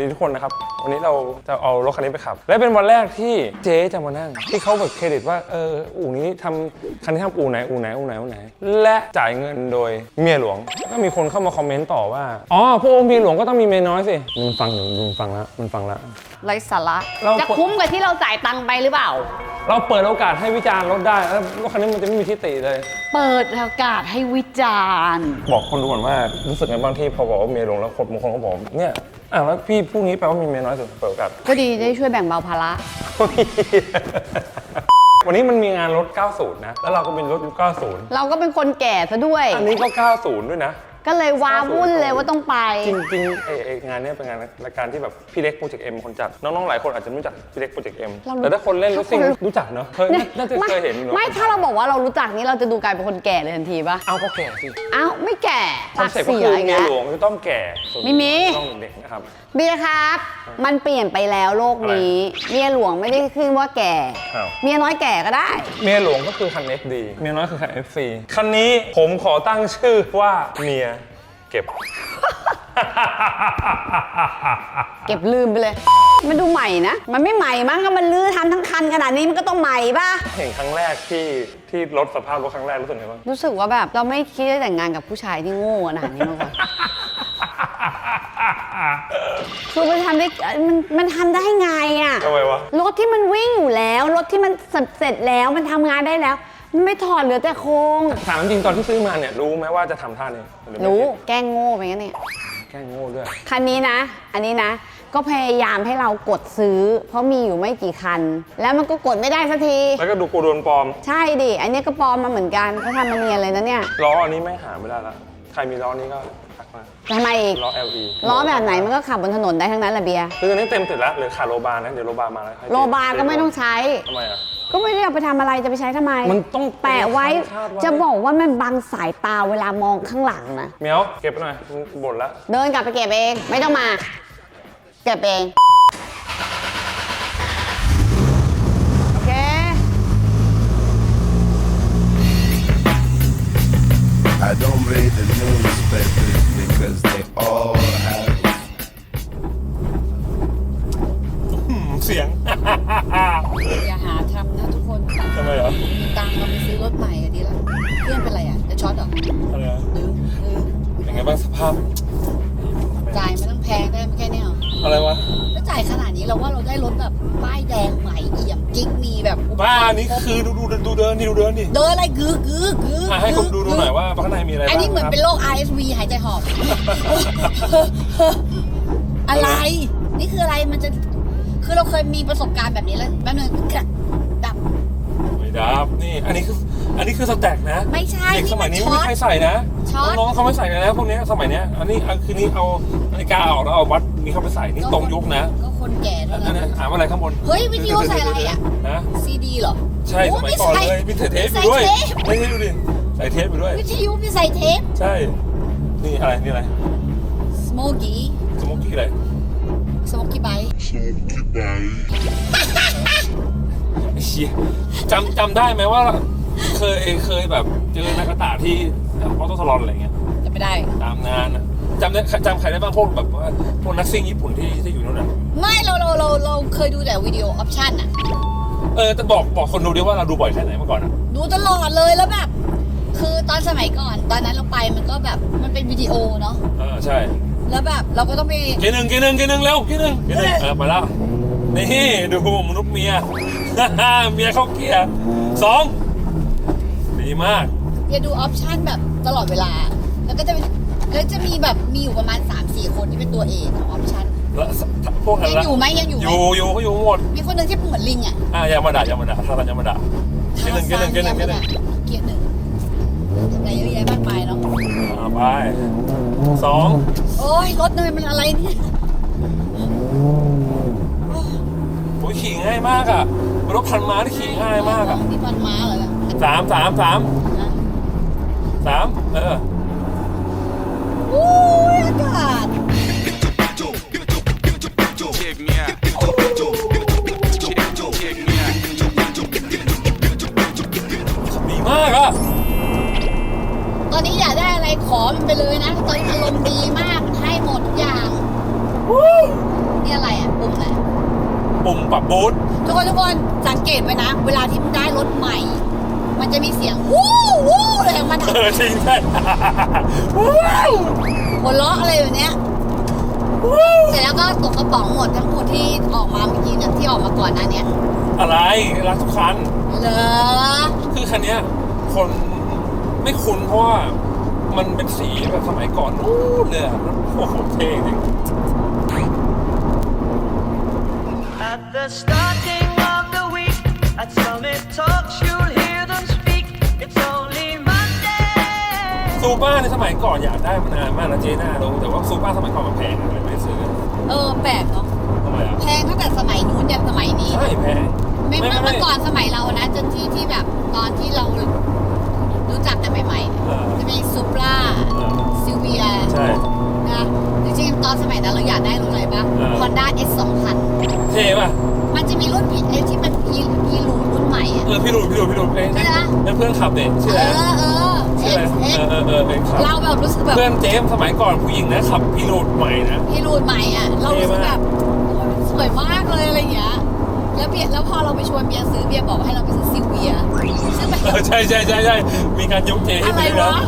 ดีทุกคนนะครับ วันนี้เราจะเอารถคันนี้ไปขับ และเป็นวันแรกที่เจ๊จะมานั่ง ที่เขาแบบเครดิตว่าเอออู่นี้ทำคันนี้ทำอู่ไหนอู่ไหนอู่ไหนอู่ไหน และจ่ายเงินโดยเมียหลวง ก็มีคนเข้ามาคอมเมนต์ต่อว่าอ๋อพวกเมียหลวงก็ต้องมีเมียน้อยสิมันฟังอยู่มันฟังแล้วมันฟังแล้วไรสาระเราจะคุ้มกับที่เราจ่ายตังค์ไปหรือเปล่า เราเปิดโอกาสให้วิจารณ์รถได้แล้วรถคันนี้มันจะไม่มีที่ติเลย เปิดโอกาสให้วิจารณ์ บอกคนดูก่อนว่ารู้สึกไงบ้างที่พอบอกว่าเมียหลวงแล้วคนบางคนก็บอกเนี่ย อะแล้วพี่พรุ่งนี้แปลว่ามีเมียน้อยสุดเปิดโอกาสก็ดีได้ช่วยแบ่งเบาภาระวันนี้มันมีงานรถ 90 นะ แล้วเราก็เป็นรถยุค90 เราก็เป็นคนแก่ซะด้วย อันนี้ก็ 90 ด้วยนะ ก็เลยว้าวุ่นเลยว่าต้องไป จริงๆไอ้ไอ้งานเนี้ยเป็นงานรายการที่แบบพี่เล็กโปรเจกต์เอ็มคนจัด น้องๆหลายคนอาจจะไม่รู้จักพี่เล็กโปรเจกต์เอ็มเรารู้แต่ถ้าคนเล่นรถซิ่งถ้าคนรู้จักเนอะเคยน่าจะเคยเห็นอยู่ไม่ถ้าเราบอกว่าเรารู้จักนี้เราจะดูกลายเป็นคนแก่เลยทันทีปะเอาก็แก่สิเอ้าไม่แก่คอนปากเซ็ปต์ก็เสีคืยออีกเมียแล้วหลวงจะต้องแก่ส่วนไม่มี ต้องเด็กนะครับเบียร์ครับ มันเปลี่ยนไปแล้วโลกนี้ เมียหลวงไม่ได้ขึ้นว่าแก่ อ้าว เมียน้อยแก่ก็ได้ เมียหลวงก็คือคัน FD เมียน้อยคือคัน FC คันนี้ผมขอตั้งชื่อว่าเมีย เก็บ เก็บลืมไปเลย มันดูใหม่นะ มันไม่ใหม่มั้งก็มันลื้อทำทั้งคันขนาดนี้มันก็ต้องใหม่ป่ะ เห็นครั้งแรกที่ที่รถสภาพรถครั้งแรกรู้สึกไงบ้าง รู้สึกว่าแบบเราไม่คิดจะแต่งงานกับผู้ชายที่โง่ขนาดนี้มาก่อน คือมันทำได้มันมันทำได้ไงอะทำไมวะ รถที่มันวิ่งอยู่แล้ว รถที่มันเสร็จแล้วมันทำงานได้แล้วมัน ไม่ถอดเหลือแต่โครงถามจริงตอนที่ซื้อมาเนี่ยรู้ไหมว่าจะทำท่านี้หอไม่รู้แกล้งโง่ไปงั้นเนี่ย แกล้งโง่ด้วย คันนี้นะ อันนี้นะ ก็พยายามให้เรากดซื้อ เพราะมีอยู่ไม่กี่คัน แล้วมันก็กดไม่ได้สักที แล้วก็ดูกูโดนปลอมใช่ดิ อันนี้ก็ปลอมมาเหมือนกันเขาทำมาเนียนเลยนะเนี่ยล้ออันนี้ไม่หาไม่ได้ละใครมีล้อนี้ก็ทักมาทำไมอีกล้อ LE ล้อแบบไหนมันก็ขับบนถนนได้ทั้งนั้นแหละเบียร์คืออันนี้เต็มติดแล้วเหลือขาดโลบาร์นะเดี๋ยวโลบาร์มาแล้วให้โลบาร์ก็ไม่ต้องใช้ทำไมอะ ก็ไม่ได้เอาไปทำอะไรจะไปใช้ทำไมมันต้องแปะไว้คาดไว้จะบอกว่ามันบังสายตาเวลามองข้างหลังนะเมียวเก็บไปหน่อยมึงบ่นละเดินกลับไปเก็บเอง ไม่ต้องมา เก็บเอง โอเค I don't read the newspapers because they all have เสียง อย่าหาทำ นะทุกคนทำไมเหรอมีตังค์เราไปซื้อรถใหม่อะดีแล้วเพื่อนเป็นไรอะจะช็อตเหรออะไรอะหรือหรือเป็นไงบ้างสภาพ จ่ายไม่ต้องแพงได้ไม่แค่เนี้ยเหรออะไรวะแล้วจ่ายขนาดนี้เราว่าเราได้รถแบบป้ายแดงใหม่เอี่ยมกิ๊กมีแบบอุปกรณ์บ้าอันนี้คือดูดูดูเดินดิดูเดินดิเดินอะไรกือกือกืออะให้คนดูดูหน่อยว่าข้างในมีอะไรบ้างอันนี้เหมือนครับเป็นโรค RSV หายใจหอบ อะไร นี่คืออะไรมันจะ คือเราเคยมีประสบการณ์แบบนี้แล้วแป๊บนึง อันนี้คืออันนี้คือสแต็กนะไม่ใช่เด็กสมัยนี้นี่ไม่มันมีใครใส่นะช็อต น้องๆเขาไม่ใส่กันนะพวกเนี้ยสมัยเนี้ยอันนี้อันคือนี้เอานาฬิกาออกแล้วเอาวัดนี้เข้าไปใส่นี่ตรงยุคนะก็คนแก่เท่าอันนั้นั้นนถามอะไรข้างบนเฮ้ยวิทยุใส่อะไรอะนะซีดีเหรอใช่สโอ้มัยก่อนเลยมีเทปไปด้วยใส่เทป ไม่ใช่ดูดิใส่เทปไปด้วย วิทยุมีใส่เทปใช่ นี่อะไรนี่อะไรสโมกี้สโมกกี้อะไรสโมกี้ไบไอ้ เชี่ยจำจำได้ไหมว่า เคยเคยแบบเจอนักกระตาที่ออโต้สลอนอะไรเงี้ยจะไม่ได้ ตามงานอะจำได้จำใครได้บ้างพวกแบบว่าพวกนักซิ่งญี่ปุ่นที่ที่อยู่นู่นน่ะไม่เราเราเราเราเคยดูแต่วิดีโอออปชั่นอะเออแต่บอกบอกคนดูดิว่าเราดูบ่อยแค่ไหนเมื่อก่อนอะดูตลอดเลยแล้วแบบ คือตอนสมัยก่อน ตอนนั้นเราไปมันก็แบบมันเป็นวิดีโอเนาะเออใช่ แล้วแบบเราก็ต้องไปเกยร์หนึ่งเกยร์หนึ่งเกยร์หนึ่งเร็วเกยร์หนึ่งเกยร์หนึ่งเออไปแล้วนี่ดูมนุษย์เมีย เมียเข้าเกียร์สองดีมากจะดูออปชั่นแบบตลอดเวลา แล้วก็จะเป็นแล้วจะมีแบบมีอยู่ประมาณ 3-4 คนที่เป็นตัวเอกของออปชั่นแล้วพวกนั้นยังละอยู่ไหมยังอยู่อไหมยู่อยู่เขาอยู่หมด มีคนหนึ่งที่เหมือนลิงอะอะยามาดายามาดาทารันยามาดาเกยร์หนึ่งเกยร์หนึ่งเกยร์หนึ่งเกยร์หนึ่งเกียร์หนึ่งอะไรเยอะแยะมากมายเนาะอ่าไปสองโอ้ยรถเนยมันอะไรเนี่ยโอ้ยขี่ง่ายมากอะ รถพันม้าที่ขี่ง่ายมากอะนี่มันม้าเหรอสามสามสามนะสามเอออู้ยอากาศ Check me out. Check, check me out. ดีมากอะตอนนี้อยากได้อะไรขอมันไปเลยนะ ตอนนี้อารมณ์ดีมากมันให้หมดทุกอย่างนี่อะไรอะปุ่มอะไร ปุ่มปรับบูททุกคนทุกคนสังเกตไว้นะ เวลาที่มันได้รถใหม่ มันจะมีเสียงวู้วู้อะไรของมันเออจริงใช่หัวเราะอะไรแบบเนี้ยเสร็จแล้วก็ตกกระป๋องหมดทั้งหมดที่ออกมาเมื่อกี้เนี่ยที่ออกมาก่อนหน้าเนี้ยอะไรรักทุกคัน เหรอคือคันเนี้ยคนไม่คุ้นเพราะว่ามันเป็นสีแบบสมัยก่อนนู้นเลยอะโอ้โหเท่จริง At the starting of the week, at Summit Talks, you'll hear them speak. It's only Monday. ซูเปอร์ในสมัยก่อนอยากได้มานานมากนะเจน่ารู้แต่ว่าซูเปอร์สมัยก่อนมันแพงอะเลยไม่ได้ซื้อเออแปลกเนาะทำไมอะแพงตั้งแต่สมัยนู้นยันสมัยนี้ ใช่แพงไม่เมื่อก่อนสมัยเรานะ จนที่ที่แบบตอนที่เรารู้จักกันใหม่เออๆจะมีซูปราเออซิลเวียใช่ นะจริงๆตอนสมัยนั้นเราอยากได้รถอะไรบ้างเออ Honda S 2000เท่ป่ะมันจะมีรุ่นพีไอ้ที่มันพีพีรูรุ่นใหม่อะ เออพี่หลุดพี่หลุดพี่หลุดเองใช่ไหมเป็นเพื่อนขับเด็กชื่อเออะไรอเออชื่ออะไร X X เออเออเออเป็นขับเราแบบรู้สึกแบบเพื่อนเจมส์สมัยก่อนผู้หญิงนะขับพี่หลุดใหม่นะ พีรูใหม่อะเรารู้สึกแบบโอ้ยมันสวยมากเลยอะไรอย่างเงี้ยแล้วเบียร์แล้วพอเราไปชวนเบียร์ซื้อเบียร์บอกให้เราไปซื้อซิลเวียซึ่งมันเออใช่ใช่ใช่ใช่มีการยกเจให้อะไรด้วยวะ นะ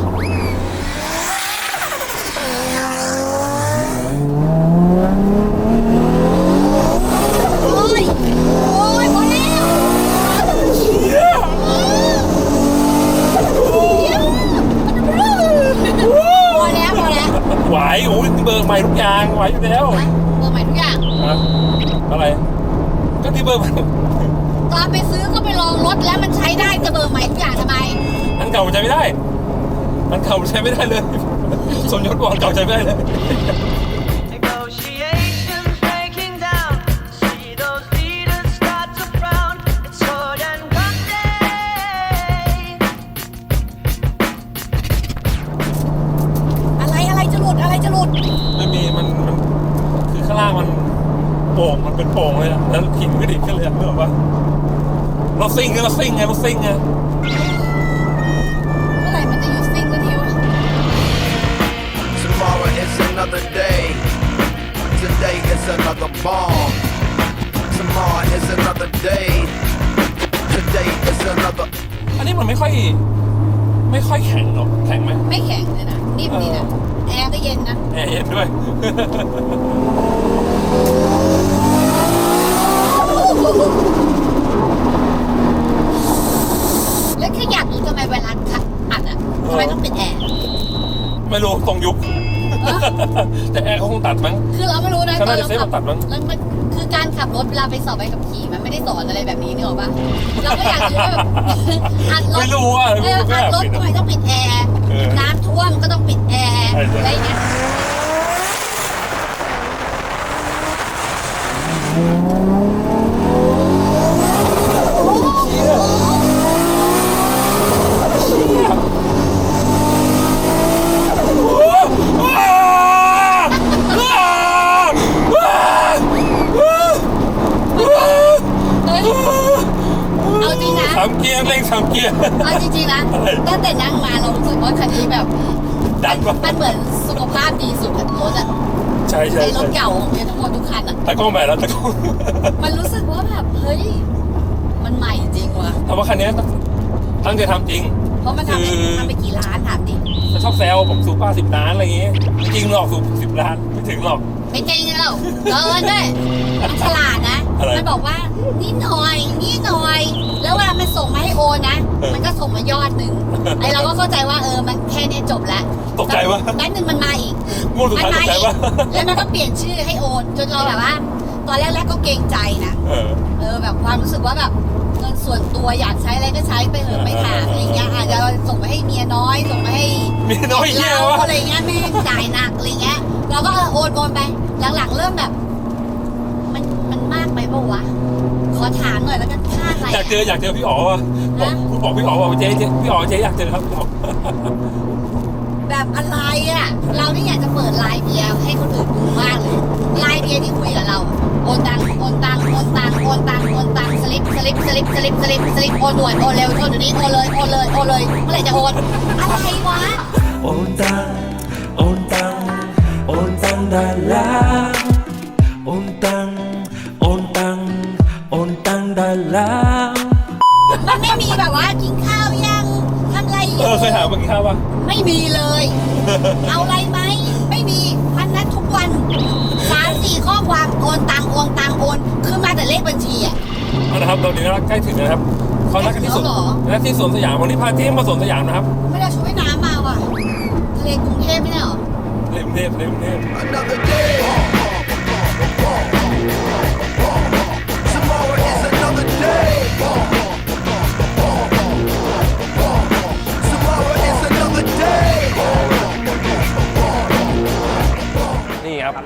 โอ้ย โอ้ยพอแล้วพอแล้วพอแล้ว ไหวโอ้ยเบิร์ใหม่ทุกอย่างไหวอยู่แล้ว เบอร์ใหม่ทุกอย่าง ฮะอะไร ก็ที่เบอร์ใหม่ ตอนไปซื้อก็ไปลองรถแล้วมันใช้ได้จะเบอร์ใหม่ทุกอย่างทำไม อัน เก่าใช้ไม่ได้อันเก่าใช้ไม่ได้เลย สมยศบอกอันเก่าใช้ไม่ได้เลย Negotiations breaking down. See those leaders start to frown. It's sword and gun day. อะไรอะไรจะหลุดอะไรจะหลุดไม่มีมันมันคือข้างล่างมันโป่งมันเป็นโป่งเลยอะแล้วหินก็ดิบขึ้นเลยอะนึกออกปะรถซิ่งไงรถซิ่งไงรถซิ่งไงเ another day. Today is another bomb. Tomorrow is another day. Today is another อันนี้มันไม่ค่อย ไม่ค่อยแข็งหรอกแข็งไหมไม่แข็งเลยนะนิ่มดีนะ แอร์ก็เย็นนะ แอร์เย็นด้วย ตอน่านจะเราเซฟขับตัดมั้ง แล้วมันคือการขับรถเวลาไปสอบใบขับขี่มันไม่ได้สอนอะไรแบบนี้นึกออกปะเราก็อยากรู้ว่าแบบ อัดรถไม่รู้อะเอไม่อรู้ไม่อัอดยากรถปิดทำไมอะต้องปิดแอร์เออ น้ำท่วมก็ต้องปิดแอร์ใช่ใช่อะไรอย่างเงี้ยเฮ้ยเอาจริงนะ สามเกียร์ เร่งสามเกียร์ เอาจริงๆนะอะไรตั้งแต่นั่งมาเรารู้สึกว่าคันนี้แบบดันปะมันเหมือนสุขภาพดีสุดอะรถอะใช่ใช่ในรใช่ถเก่าของเมียทั้งหมดทุกคันอะตะกล้องแบบแล้วตะกล้องมันรู้สึกว่าแบบเฮ้ยมันใหม่จริงว่ะแต่ว่าคันนี้ตั้งใจทำจริง เพราะมันทำไปคือ ทำไปกี่ล้านถามดิจะชอบแซวผมสูบป้าสิบล้านอะไรอย่างงี้จริงหรอกสูบสิบล้านไม่ถึงหรอก ไม่จริงแล้วเกินด้วยมันฉลาดนะ อะไรมันบอกว่านี่หน่อยนี่หน่อย แล้วเวลามันส่งมาให้โอนนะ เออมันก็ส่งมายอดหนึ่งไอเราก็เข้าใจว่าเออมันแค่นี้จบแล้วตกใจปะแป๊บนึงมันมาอีก งวดสุดท้ายตกใจปะ แล้วมันก็เปลี่ยนชื่อให้โอนจนเราแบบว่า ตอนแรกๆก็เกรงใจนะ เออ เออแบบความรู้สึกว่าแบบเงินส่วนตัวอยากใช้อะไรก็ใช้ไปเถอะไม่ถามอะไรเงี้ยอาจจะส่งไปให้เมียน้อยส่งไปให้เมียน้อยเหี้ยเราวะ อะไรเงี้ยแม่งจ่ายหนักอะไรเงี้ยเราก็เออโอนโอนไปหลังๆเริ่มแบบ มันมันมากไปปะวะขอถามหน่อยแล้วกันค่าอะไรอยากเจออยากเจอพี่อ๋อวะบอกฮะคุณบอกพี่อ๋อว่าเจ๊เจ๊พี่อ๋อเจ๊อยากเจอครับพี่อ๋อ แบบอะไรอะ เรานี่อยากจะเปิดไลน์เบียให้คนอื่นดูมากเลยไลน์เบียที่คุยกับเราโอนตังโอนตังโอนตังโอนตังโอนตังสลิปสลิปสลิปสลิปสลิปสลิปโอนด่วนโอนเร็วโอนเดี๋ยวนี้โอนเลยโอนเลยโอนเลยเมื่อไหร่จะโอนอะไรวะโอนตังโอนตังโอนตังได้แล้วโอนตังโอนตังโอนตังได้แล้วมันไม่มีแบบว่ากินข้าว เอยู่อเคยถามเมื่อกี้ข้าวป่ะไม่มีเลย เอาอะไรไหม ไม่มีพันนั้นทุกวันสามสี่ข้อความโอนตังโอนตังโอนคือมาแต่เลขบัญชีอะเอาละครับตอนนี้เราใกล้ถึงแล้วนะครับเขานัดกันที่สวนแล้วเหรอนัดที่สวนสยามวันนี้พาทีมมาสวนสยามนะครับ ไม่ได้เอาชุดว่ายน้ำมาว่ะทะเลกรุงเทพไม่ได้เหรอ เล่มเทพเล่มเทพ Another day.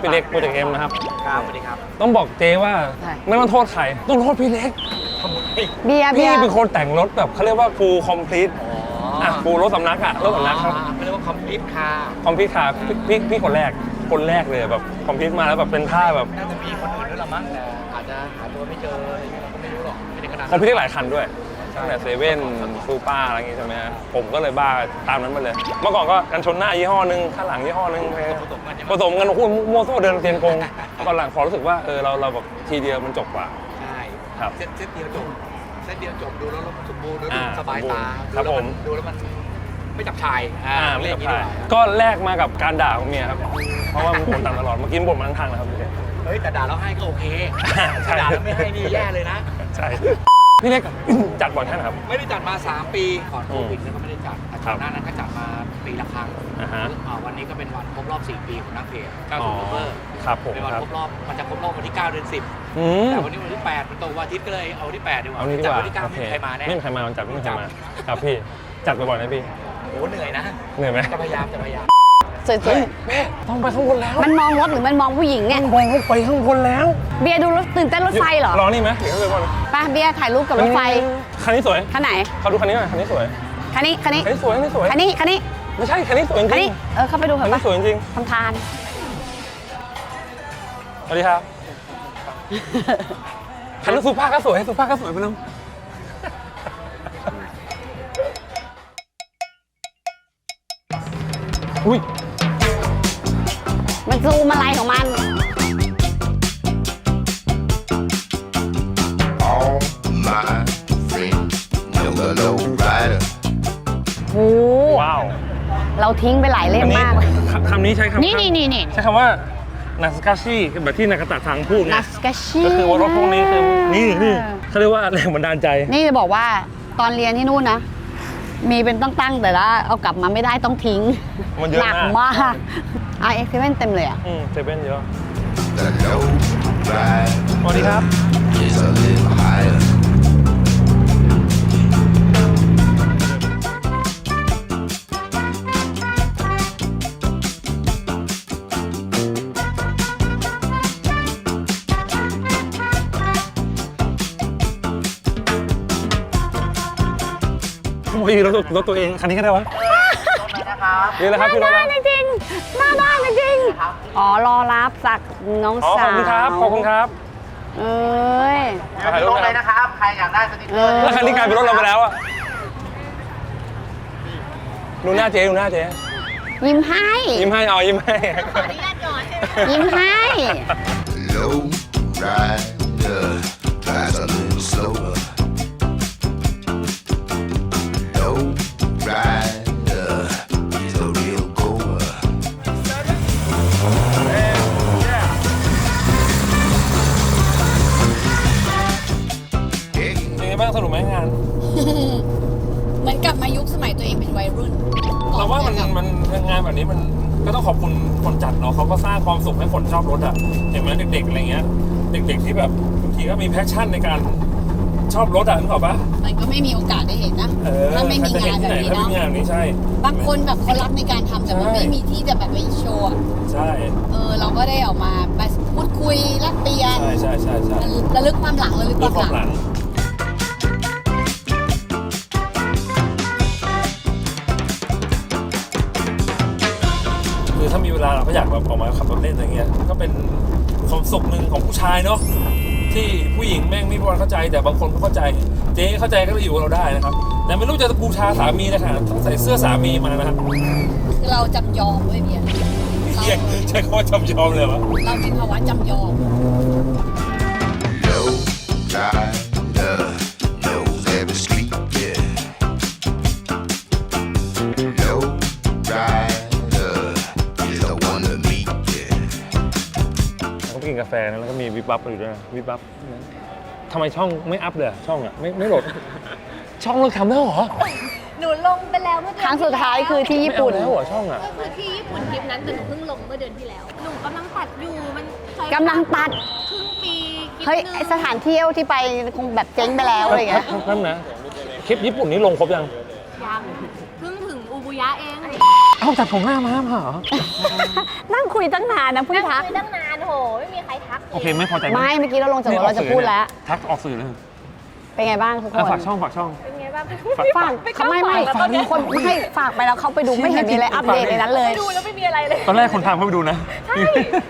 พี่เล็กโปรเจกต์เอ็มนะครับ ครับสวัสดีครับ ต้องบอกเจว่าใช่ไม่ต้องโทษใครต้องโทษพี่เล็กเบียร์เบีพี่ยร์เป็นคนแต่งรถแบบเขาเรียกว่า full complete อะ full รถสำนักอะรถสำนักครับเขาเรียกว่าคอมพิวคาร์คอมพิวต์คาร์พี่พี่พี่คนแรกคนแรกเลยแบบคอมพิวต์มาแล้วแบบเป็นท่าแบบน่าจะมีคนอื่นด้วยละมั้งแต่อาจจะหาตัวไม่เจออะไรอย่างเงี้ยเราก็ไม่รู้หรอกไม่ได้ขนาดคอมพิวต์หลายคันด้วย ตั้งแต่เซเว่นซูเปอร์อะไรอย่างงี้ใช่ไหมฮะผมก็เลยบ้าตามนั้นมาเลย เมื่อก่อนก็กันชนหน้ายี่ห้อนึงข้างหลังยี่ห้อนึงผสมกันใช่ไหมผสมกันโอ้โหมั่วโซ่เดินเตียนกงตอนหลังพอรู้สึกว่าเออเราเราแบบทีเดียวมันจบกว่า ใช่ครับเซตเซตเดียวจบเซตเดียวจบดูแล้วสมบูรณ์ดูอ่าสบายตาครับดูแล้วผมดูแล้วมันไม่จับชายอ่าอ่าเรีไม่ยกกับอย่างนี้ใครดีกว่าก็แลกมากับการด่าของเมียครับ เพราะว่ามันบ่นตามตลอดเมื่อกี้บ่นมาทั้งทางแล้วครับพี่เล็กเฮ้ยแต่ด่าแล้วให้ก็โอเคใช่ ด่าแล้วไม่ให้นี่แย่เลยนะ ใช่ พี่เล็ก จัดบ่อยแค่ไหนครับ ไม่ได้จัดมา 3 ปีก่อนโควิดอืมเนี่ยก็ไม่ได้จัดแต่ครัก่อบนหน้านั้นก็จัดมาปีละครั้งอ่าฮะอ่าวันนี้ก็เป็นวันครบรอบ 4 ปีของนักเพจอ๋อ90 Over ครับผมเป็นวันครับครบรอบมันจะครบรอบวันที่ 9 เดือน 10 อืมแต่วันนี้วันที่ 8 มันตรงวันอาทิตย์ก็เลยเอาวันที่8ดีกว่าเอานี้ดีจักว่าวันที่9โอไม่เคมีใครมาแน่ ไม่มีใครมาวันจัดไม่มีใครมาครับพี่ จัดบ่อยๆนะพี่ โอ้เหนื่อยนะเหนื่อยไหมจะพยายามจะพยายามสวยเฮ้ยแม่ต้องไปข้างบนแล้วๆ มันมองรถหรือมันมองผู้หญิงเนี่ยต้องไปข้างไปข้างบนแล้วเบียร์ดูรถตื่นเต้นรถไฟเหรอ รอนี่ไหมเดี๋ยวข้างบน ไปเบียร์ถ่ายรูปกับรถไฟคันนี้สวยคันไหนเขาดูคันนี้หน่อยคันนี้สวยคันนี้คันนี้คันนี้สวยคันนี้สวยคันนี้คันนี้ไม่ใช่คันนี้สวยจคันรินี้งเออเข้าไปดูๆเถคันอะนี้ปะสวยจริงทำทานสวัสดีครับคันนี้สุภาพก็สวยสุภาพก็สวยไปแล้วอุ้ยมันซูมอะไรของมัน ว้าวเราทิ้งไปหลายเล่มมากเลยคำคำนี้ใช้คำนี่นี่นี่นี่ ใช้คำว่านาสกาชิแบบที่นากาตะทางพูดไงนัสกาชิก็คือว่ารถพวกนี้คือนี่นี่เขาเรียกว่าแรงบันดาลใจ นี่จะบอกว่าตอนเรียนที่นู่นนะ มีเป็นตั้งๆแต่ละเอากลับมาไม่ได้ต้องทิ้งมันเยอะหนัมากมากอะเอ็กซ์เว่นเต็มเลยอะอืมเซเว่นเยอะ The low rider สวัสดีครับ มยรถตัวรถตัวเองคันนี้ก็ได้วะนี่แหละครับพี่รถได้นะจริงๆหน้าได้จริงๆอ๋อ รอรับสักน้องอ๋อขสาอบวคุณครับ ขอบคุณครับเอ้ย ถ่ายรูปเลยนะครับ ใครอยากได้สติ๊กเอเกอร์อแล้วคันนี้กลายเป็นรถเราไปแล้วอะดูหน้าเจ๊ดูหน้าเจ๊ยิ้มให้ ยิ้มให้เอายิ้มให้ ยิ้มให้ Low rider drives a little slower. มันมันงานแบบนี้มันก็ต้องขอบคุณคนจัดเนาะเขาก็สร้างความสุขให้คนชอบรถอะเห็นไหมเด็กๆอะไรเงี้ย เด็ก ๆที่แบบบางทีก็มีแพชชั่นในการชอบรถอะนึกออกปะมันก็ไม่มีโอกาสได้เห็นนะเออถ้าไม่มีจะเห็งานที่แบไหบนี้ถ้าเนาะไม่มีงานแบบนี้ใช่ บางคนแบบเขารักในการทำแต่มันใช่ไม่มีที่จะแบบไปโชว์อะใช่เออเราก็ได้ออกมาไปพูดคุยแลกเปลี่ยนใช่ใช่ใช่ใช่ระลึกความหลังระลึกคเรื่อวางมความหลังหลัง เวลาเราก็อยากแบบออกมาขับรถเล่นอะไรเงี้ยก็เป็นความสุขหนึ่งของผู้ชายเนาะที่ผู้หญิงแม่งไม่พอเข้าใจแต่บางคนก็เข้าใจ เจ๊เข้าใจก็อยู่กับเราได้นะครับ แต่ไม่รู้จะบูชาสามีนะคะต้องใส่เสื้อสามีมานะครับคือเราจำยอมด้วยเพียงพี่เหี้ยใช้คำว่าจำยอมเลยวะเรามีภาวะจำยอม นกาแฟนะแล้วก็มีวิบวับอยู่ด้วยนะวิบวับนะทำไมช่องไม่อัพเลยอะช่องอะไม่ไม่โหลด ช่องเลิกทำแล้วเหรอหนูลงไปแล้วเมื่อเดือนครั้งสุดท้ายคือที่ญี่ปุ่น ไม่เอาแล้วเหรอช่องอะก็คือที่ญี่ปุ่นคลิปนั้นแต่หนูเพิ่งลงเมื่อเดือนที่แล้ว หนูกำลังตัดอยู่มันใช้กำลังตัด ครึ่งปีคลิปเฮ้ยหนึ่งไอ้สถานเที่ยวที่ไปคงแบบเจ๊งไปแล้วอะไรเงี้ย นั่นนะคลิปญี่ปุ่นนี้ลงครบยังยังเพิ่งถึงอุบุยะเองเอ้าแต่ผมหน้ามาเหรอ นั่งคุยตั้งนานนะเพิ่งนั่งทัก คุยตั้งนาน โห ไม่มีใครทักเลยโอเคไม่พอใจไม่เมื่อกี้เราลงจากรถเราจะพูดแล้ว ทักออกสื่อเลยเป็นไงบ้างทุกคอะนฝากช่องฝากช่อง เป็นไงบ้างฝากเขาไม่ไม่คนไม่ฝากไปแล้วเขาไปดูไม่เห็นมีอะไรอัปเดตในนั้นเลยไม่ดูแล้วไม่มีอะไรเลย ตอนแรกคนทางเข้าไปดูนะ ใช่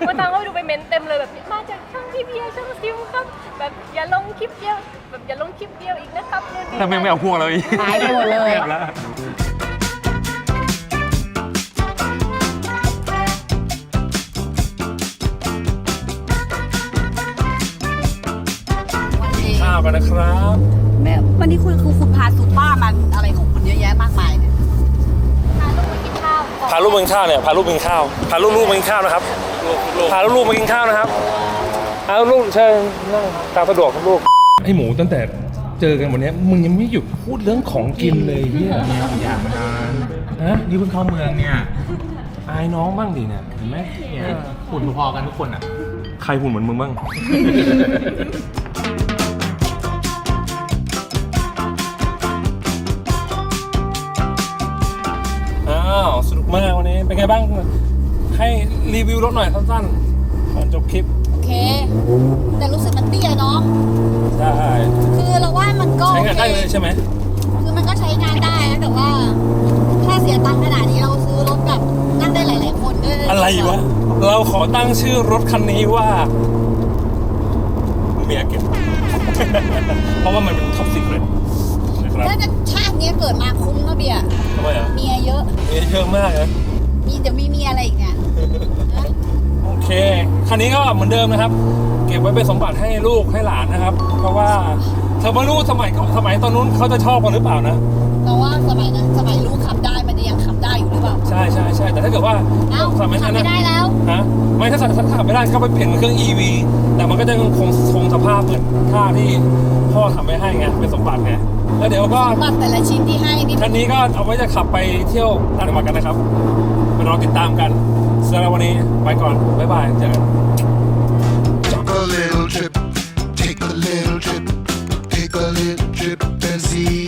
คนตามก็ไปดูไปเมนต์เต็มเลยแบบมาจากช่องพี่เบียร์ช่องซิวครับ แบบอย่าลงคลิปเดียวแบบอย่าลงคลิปเดียวอีกนะครับนู่นนี่แต่แม่งไม่เอาพวกเลยหายไปหมดเลยไม่อาแล้วาวกันนะครับแม่วันนี้คุณคือคุณพาซูป้ามันอะไรของคุณเยอะแยะมากมายเนี่ยพาลูกไปกินข้าวพาลูกมากินข้าวเนี่ยพาลูกมากินข้าวพาลูกลูกมากินข้าวนะครับพาลูกลูกมากินข้าวนะครับเอาลูกเชิญนั่งตามสะดวกครับลูกไอหมูตั้งแต่เจอกันวันเนี้ยมึงยังไม่หยุดพูดเรื่องของกินเลยเฮียอยากนานฮะนี่เพิ่งเข้าเมืองเนี่ยอายน้องบ้างดิเนี่ยเห็นไหมเนี่ยหุ่นพอกันทุกคนอะใครหุ่นเหมือนมึงบ้าง มากวันนี้เป็นไงบ้าง ให้รีวิวรถหน่อยสั้นๆก่อนจบคลิป โอเค แต่รู้สึกมันเตี้ยเนาะได้คือเราว่ามันก็ใช้งานได้โอเลคยใช่ไหมคือมันก็ใช้งานได้นะแต่ว่าถ้าเสียตังค์ขนาดนี้เราซื้อรถแบบนั่งได้หลาย ๆ คนด้วยอะไรวะเราขอตั้งชื่อรถคันนี้ว่าเมียเก็บเพราะว่ามันเป็นท็อปสิกเลยนะครับ ถ้าจะชาติเนี้ยเกิดมาคุ้มนะเบียร์ทำไมอะเมียเยอะ เมียเยอะมากนะมีเดี๋ยวมีเมียอะไรอีกเนี่ยนะโอเค คันนี้ก็เหมือนเดิมนะครับ เก็บไว้เป็นสมบัติให้ลูกให้หลานนะครับ เพราะว่าเธอไม่รู้สมัยก่อนสมัยตอนนู้นเขาจะชอบกันหรือเปล่านะเราว่าสมัยนั้นสมัยลูกขับได้ ช่ใช่ใช่แต่ถ้าเกิดว่าเอ้าสมัยขันั้บนไม่นะได้แล้วฮะไม่ถ้าถ้าขับไม่ได้ก็ไปเปลี่ยนเป็นเครื่อง EV แต่มันก็จะคงคงสภาพเหมือนท่าที่พ่อทำไว้ให้ไงเป็นสมบัติไงแล้วเดี๋ยวก็บัตรแต่ละชิ้นที่ให้นี่คันนี้ก็เอาไว้จะขับไปเที่ยวต่างจังหวัดกันนะครับไปรอติดตามกันสำหรับวันนี้ไปก่อนบ๊ายบายเจอกัน Take a little trip, take a little trip, take a little trip and see